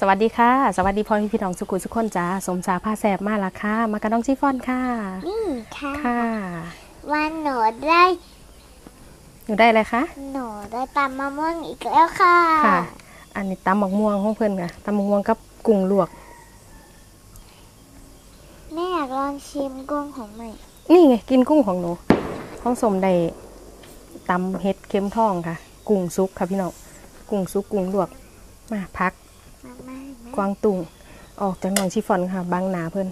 สวัสดีค่ะ สวัสดีพ่อพี่พี่น้องสุขุมสุขคนจ้าสมสาผ้าแสบมาละค่ะ มากระดองชิฟฟ่อนค่ะ นี่ค่ะ ค่ะ วันหนูได้หนูได้อะไรคะ หนูได้ตำมะม่วงอีกแล้วค่ะ ค่ะ อันนี้ตำหมกม่วงของเพื่อนค่ะตำหมกม่วงกับกุ้งลวก แม่อยากลองชิมกุ้งของใหม่นี่ไงกินกุ้งของหนูห้องสมได้ตำเห็ดเค็มทองค่ะ กุ้งซุปค่ะพี่น้อง กุ้งซุปกุ้งลวก มาพักมาม่า กวางตุงออกจากหนองชิฟฟ่อนค่ะ บางนาเพื่อน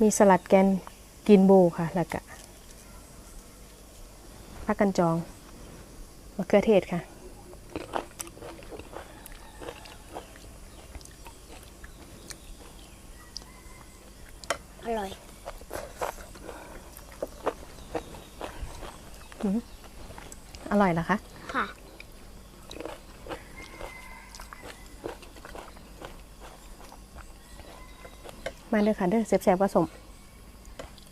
มีสลัดแกนกินโบค่ะ แล้วก็ผักกันจองมะเขือเทศค่ะอร่อยอร่อยเหรอคะ มาเด้อค่ะเด้อแซ่บๆผสม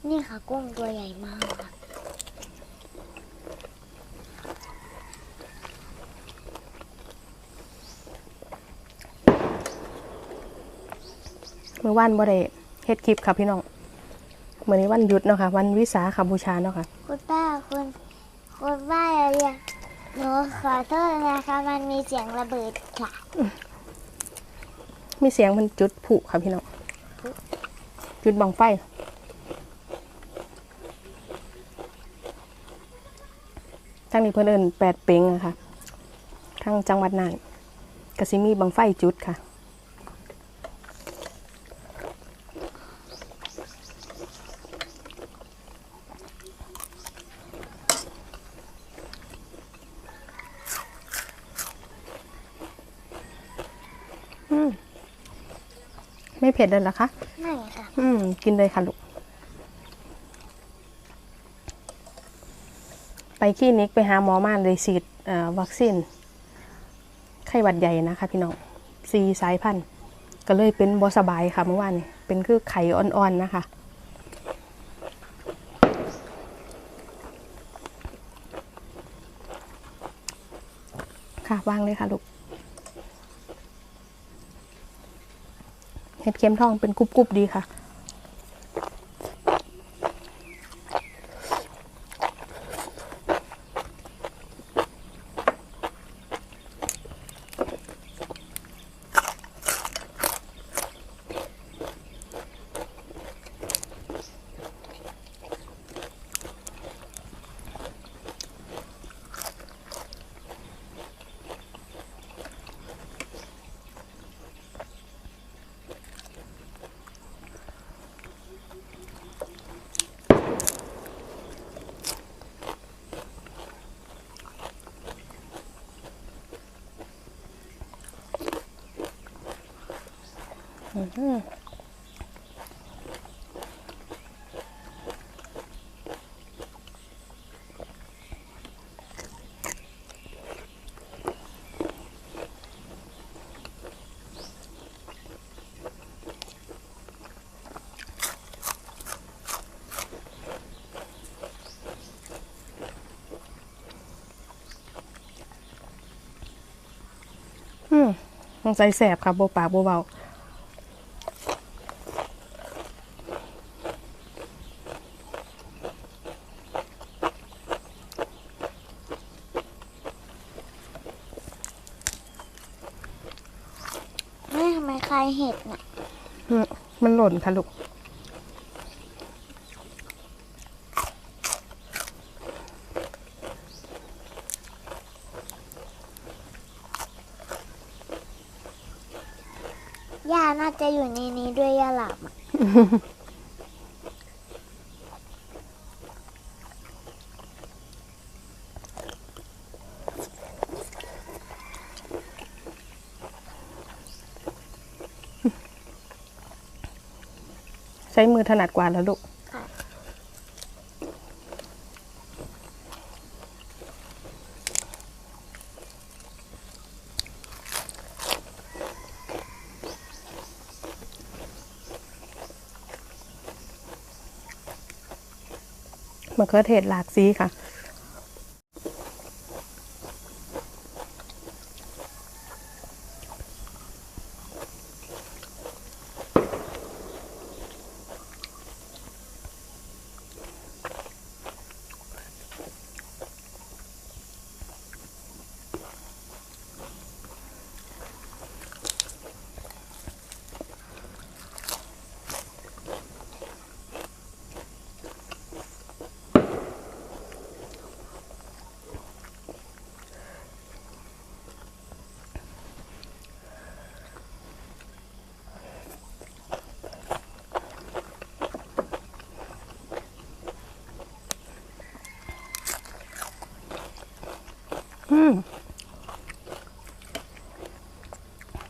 นี่ค่ะกุ้งตัวใหญ่มากค่ะเมื่อวันบ่ได้เฮ็ดคลิปค่ะพี่น้องเมื่อนี้วันหยุดเนาะค่ะ วันวิสาขบูชาเนาะค่ะ คุณป้าคุณคุณป้าอย่าเรียกหนูขอโทษนะคะ มันมีเสียงระเบิดค่ะ มีเสียงมันจุดผุค่ะพี่น้อง จุดบังไฟ ทั้งนี้เพื่อนเอินแปดเปงอะค่ะ ทั้งจังหวัดน่านกสิมีบังไฟจุดค่ะไม่เผ็ดเลยหรอคะ ค่ะ อืม กินเลยค่ะลูก ไปคลินิกไปหาหมอมาเลยฉีดวัคซีนไข้หวัดใหญ่นะคะพี่น้องซีสายพันธุ์ก็เลยเป็นบอสบายค่ะเมื่อวานนี้เป็นคือไข่อ่อนๆนะคะค่ะวางเลยค่ะลูก เห็ดเข็มทองเป็นกรุบๆดีค่ะ สงสัยแสบค่ะโบปากโบเบา แม่ทำไม คลายเห็ดน่ะอืมมันหล่นค่ะลูก ย่าน่าจะอยู่ในนี้ด้วยย่าหลับอะ ช้มือถนัดกว่าแล้วลูกค่ะมะเขือเทศหลากสีค่ะ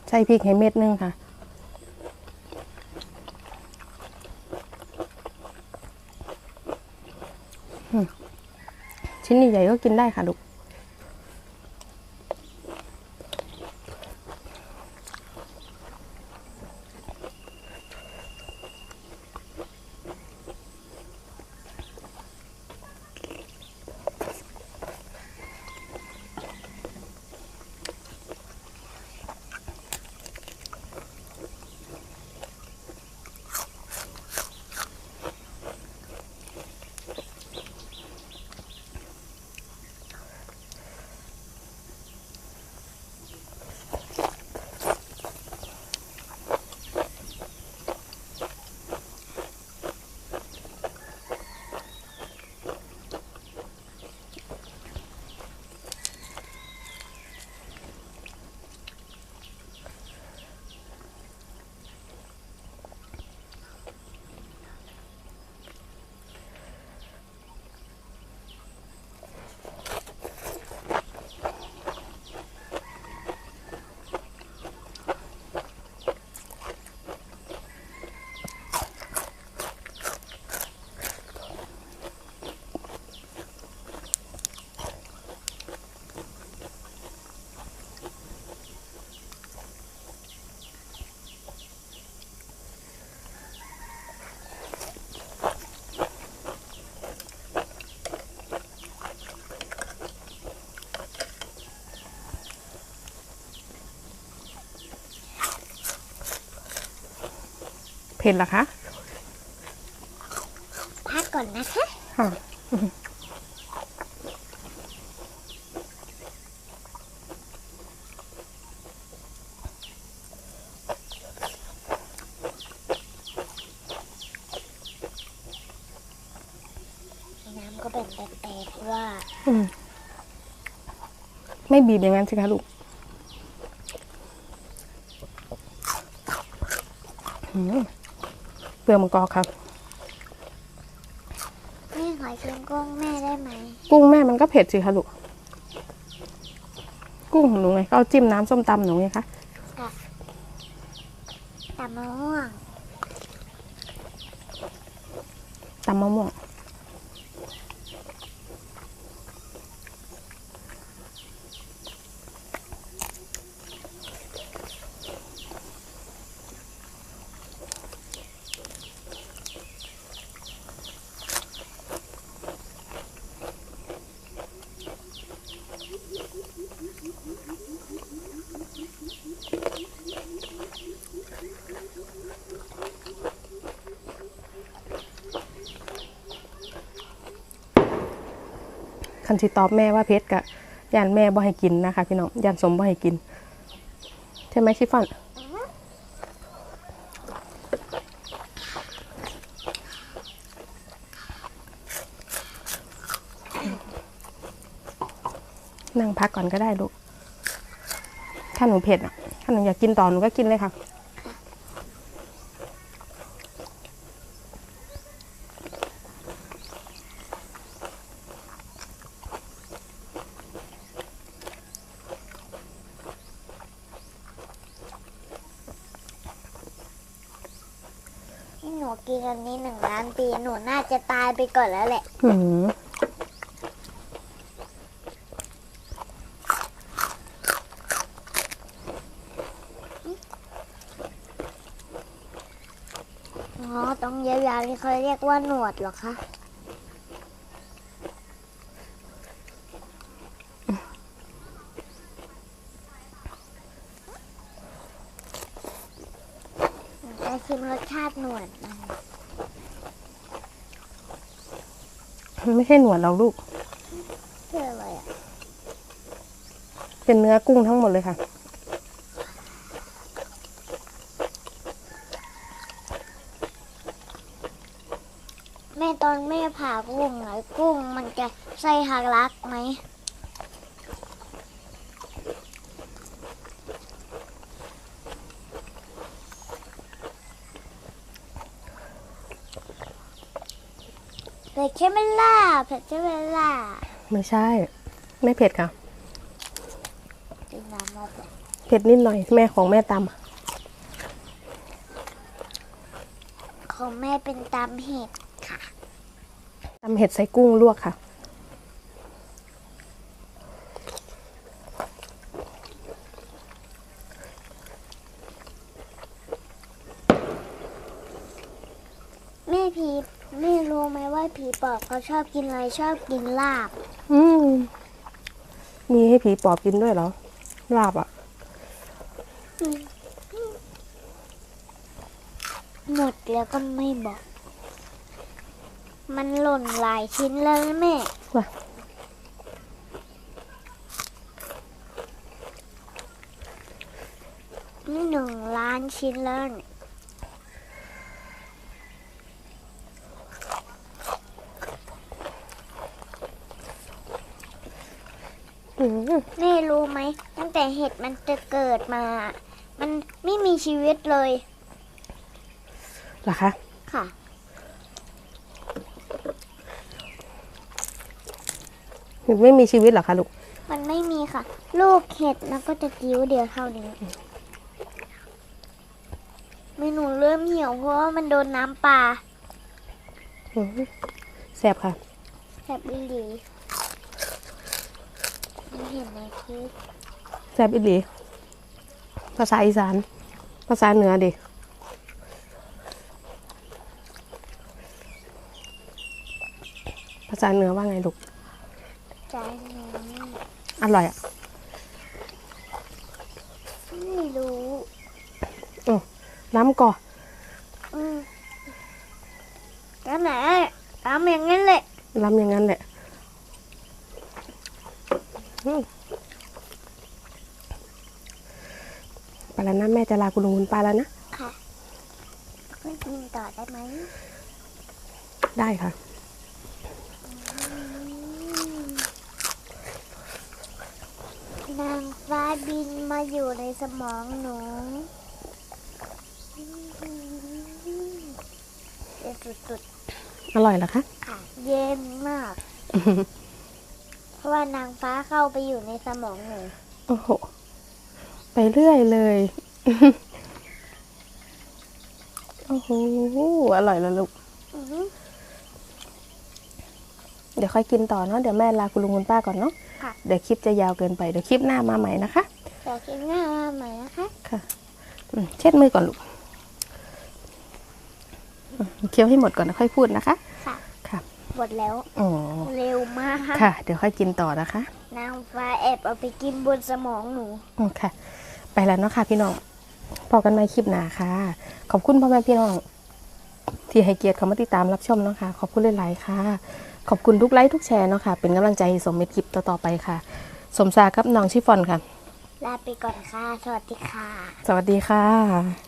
ใช่พริกให้เม็ดนึงค่ะ ชิ้นใหญ่ก็กินได้ค่ะลูก ผ็ดเหรอคะพักก่อนนะคะค่ะน้ำก็เป็นแปลกๆว่า อืมไม่บีบอย่างนั้นสิคะลูกอืม เปลือกมังกรครับ แม่ขอชิมกุ้งแม่ได้ไหมกุ้งแม่มันก็เผ็ดสิคะลูก กุ้งของหนูไงก็เอาจิ้มน้ำส้มตำหนูไงคะ ตำมะม่วง ตำมะม่วง คันสิตอบแม่ว่าเพชรกะย่านแม่บ่ให้กินนะคะ พี่น้องย่านสมบ่ให้กิน ใช่ไหมชิฟฟ่อนนั่งพักก่อนก็ได้ลูก ถ้าหนูเผ็ดอะ ถ้าหนูอยากกินต่อหนูก็กินเลยค่ะ ที่หนูกินอันนี้หนึ่งล้านปีหนูน่าจะตายไป ก่อนแล้วแหละ หืมอ๋อตรงยาวๆนี่เขาเรียกว่าหนวดเหรอคะหนูจะชิมรสชาติหนวด มันไม่ใช่หนวดเราลูก คืออะไรอะเป็นเนื้อกุ้งทั้งหมดเลยค่ะ แม่ตอนแม่ผ่ากุ้งไงกุ้งมันจะไส้ทะลักไหม เผ็ดใช่ไหมล่ะเผ็ดใช่ไหมล่ะไม่ใช่ ไม่เผ็ดค่ะ กินน้ำมาแบบเผ็ดนิดหน่อยแม่ของแม่ตำของแม่เป็นตำเห็ดค่ะตำเห็ดใส่กุ้งลวกค่ะ แม่ผีแม่รู้ไหมว่า ผีปอบเขาชอบกินอะไรชอบกินลาบ อืมมีให้ผีปอบกินด้วยเหรอ ลาบอะ หมดแล้วก็ไม่บอก มันหล่นหลายชิ้นแล้วนะแม่ว่ะนี่หนึ่งล้านชิ้นแล้วเนี่ย อืม แม่รู้ไหม ตั้งแต่เห็ดมันจะเกิดมา มันไม่มีชีวิตเลยเหรอคะ ค่ะไม่มีชีวิตเหรอคะลูก มันไม่มีค่ะ ลูกเห็ดมันก็จะจิ้วเดียวเท่านี้เมนูเริ่มเหี่ยวเพราะว่ามันโดนน้ำปลาอืมแซ่บค่ะแซบอีหลี ไม่เห็นในคลิปแซ่บอีหลีภาษาอีสาน ภาษาเหนือดิภาษาเหนือว่าไงลูกจานนี้อร่อยอะ ไม่รู้น้ำก่ออืมแล้วไหนทำอย่างนั้นเลยล้ำอย่างนั้นแหละอืม ไปแล้วนะแม่จะลาคุณลุงคุณป้าแล้วนะค่ะไม่กินต่อได้ไหมได้ค่ะนางฟ้าบินมาอยู่ในสมองหนูเย็นสุดอร่อยเหรอคะๆค่ะเย็นมากเพ ราะว่านางฟ้าเข้าไปอยู่ในสมองหนูโอ้โห ไปเรื่อยเลย โอ้โห อร่อยแล้วลูก อื้อหือเดี๋ยวค่อยกินต่อเนาะ เดี๋ยวแม่ลาคุณลุงคุณป้าก่อนเนาะ ค่ะเดี๋ยวคลิปจะยาวเกินไป เดี๋ยวคลิปหน้ามาใหม่นะคะแต่กินง่ายมากไหมนะคะ ค่ะอืมเช็ดมือก่อนลูกอืมเคี้ยวให้หมดก่อนแล้วค่อยพูดนะคะค่ะค่ะ หมดแล้ว อ๋อ เร็วมากค่ะ เดี๋ยวค่อยกินต่อนะคะ นางฟ้าแอบเอาไปกินบนสมองหนู อืมค่ะ ไปแล้วเนาะค่ะพี่น้องพอกันใหม่คลิปหน้าค่ะ ขอบคุณพ่อแม่พี่น้อง ที่ให้เกียรติเขามาติดตามรับชมเนาะค่ะ ขอบคุณหลายๆค่ะ ขอบคุณทุกไลค์ทุกแชร์เนาะค่ะ เป็นกำลังใจให้สมเม็ดคลิปต่อๆไปค่ะ สมซากับน้องชิฟอนค่ะ ลาไปก่อนค่ะ สวัสดีค่ะ สวัสดีค่ะ